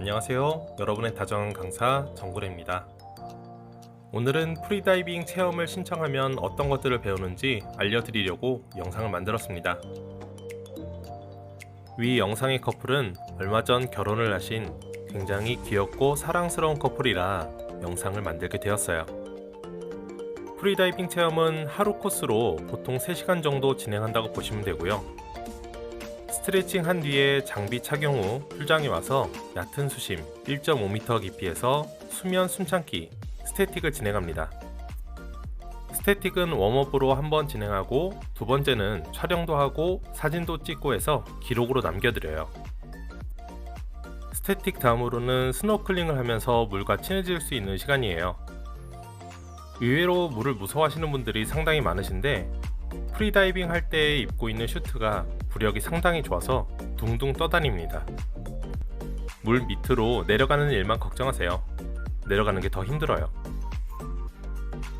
안녕하세요. 여러분의 다정한 강사 정구래입니다. 오늘은 프리다이빙 체험을 신청하면 어떤 것들을 배우는지 알려드리려고 영상을 만들었습니다. 위 영상의 커플은 얼마 전 결혼을 하신 굉장히 귀엽고 사랑스러운 커플이라 영상을 만들게 되었어요. 프리다이빙 체험은 하루 코스로 보통 3시간 정도 진행한다고 보시면 되고요. 스트레칭 한 뒤에 장비 착용 후 풀장에 와서 얕은 수심 1.5m 깊이에서 수면 숨참기 스태틱을 진행합니다. 스태틱은 웜업으로 한 번 진행하고 두 번째는 촬영도 하고 사진도 찍고 해서 기록으로 남겨드려요. 스태틱 다음으로는 스노클링을 하면서 물과 친해질 수 있는 시간이에요. 의외로 물을 무서워하시는 분들이 상당히 많으신데 프리다이빙 할 때 입고 있는 슈트가 부력이 상당히 좋아서 둥둥 떠다닙니다. 물 밑으로 내려가는 일만 걱정하세요. 내려가는 게 더 힘들어요.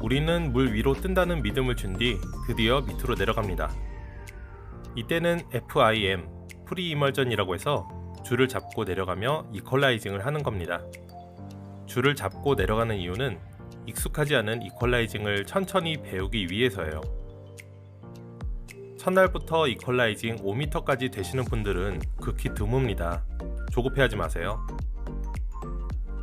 우리는 물 위로 뜬다는 믿음을 준 뒤 드디어 밑으로 내려갑니다. 이때는 FIM, 프리 이멀전이라고 해서 줄을 잡고 내려가며 이퀄라이징을 하는 겁니다. 줄을 잡고 내려가는 이유는 익숙하지 않은 이퀄라이징을 천천히 배우기 위해서예요. 첫날부터 이퀄라이징 5m까지 되시는 분들은 극히 드뭅니다. 조급해하지 마세요.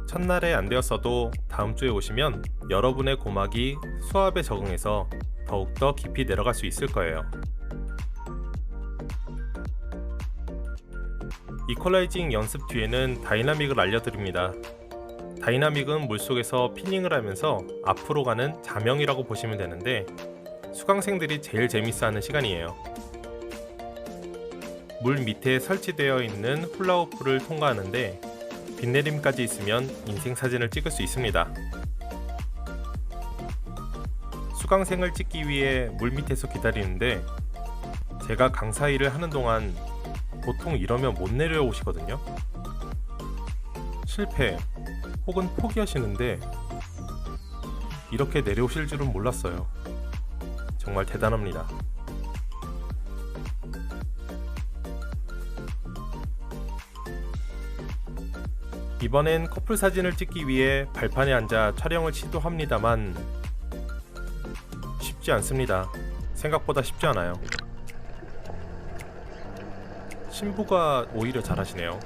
첫날에 안 되었어도 다음 주에 오시면 여러분의 고막이 수압에 적응해서 더욱더 깊이 내려갈 수 있을 거예요. 이퀄라이징 연습 뒤에는 다이나믹을 알려드립니다. 다이나믹은 물속에서 피닝을 하면서 앞으로 가는 자명이라고 보시면 되는데 수강생들이 제일 재밌어하는 시간이에요. 물 밑에 설치되어 있는 훌라후프를 통과하는데 빗내림까지 있으면 인생 사진을 찍을 수 있습니다. 수강생을 찍기 위해 물 밑에서 기다리는데 제가 강사 일을 하는 동안 보통 이러면 못 내려오시거든요. 실패 혹은 포기하시는데 이렇게 내려오실 줄은 몰랐어요. 정말 대단합니다. 이번엔 커플 사진을 찍기 위해 발판에 앉아 촬영을 시도합니다만 쉽지 않습니다. 생각보다 쉽지 않아요. 신부가 오히려 잘하시네요.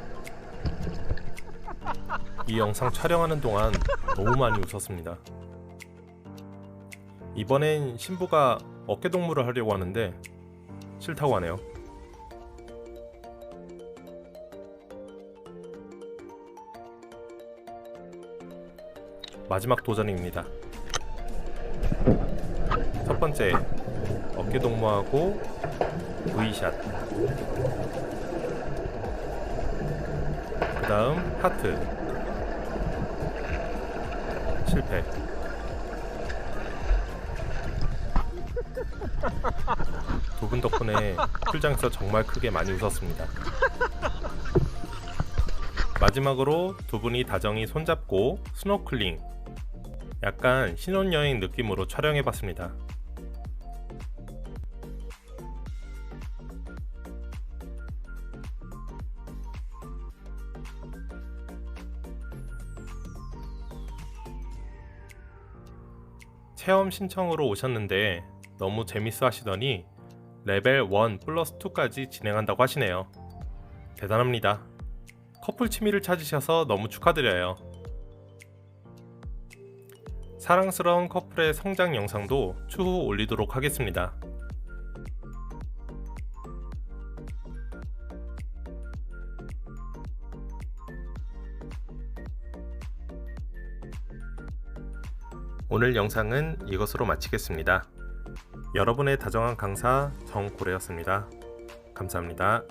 이 영상 촬영하는 동안 너무 많이 웃었습니다. 이번엔 신부가 어깨 동무를 하려고 하는데 싫다고 하네요. 마지막 도전입니다. 첫 번째 어깨 동무하고 V샷. 그 다음 하트. 실패. 두 분 덕분에 풀장에서 정말 크게 많이 웃었습니다. 마지막으로 두 분이 다정히 손잡고 스노클링, 약간 신혼여행 느낌으로 촬영해봤습니다. 체험 신청으로 오셨는데 너무 재밌어 하시더니 레벨 1 플러스 2까지 진행한다고 하시네요. 대단합니다. 커플 취미를 찾으셔서 너무 축하드려요. 사랑스러운 커플의 성장 영상도 추후 올리도록 하겠습니다. 오늘 영상은 이것으로 마치겠습니다. 여러분의 다정한 강사 정고래였습니다. 감사합니다.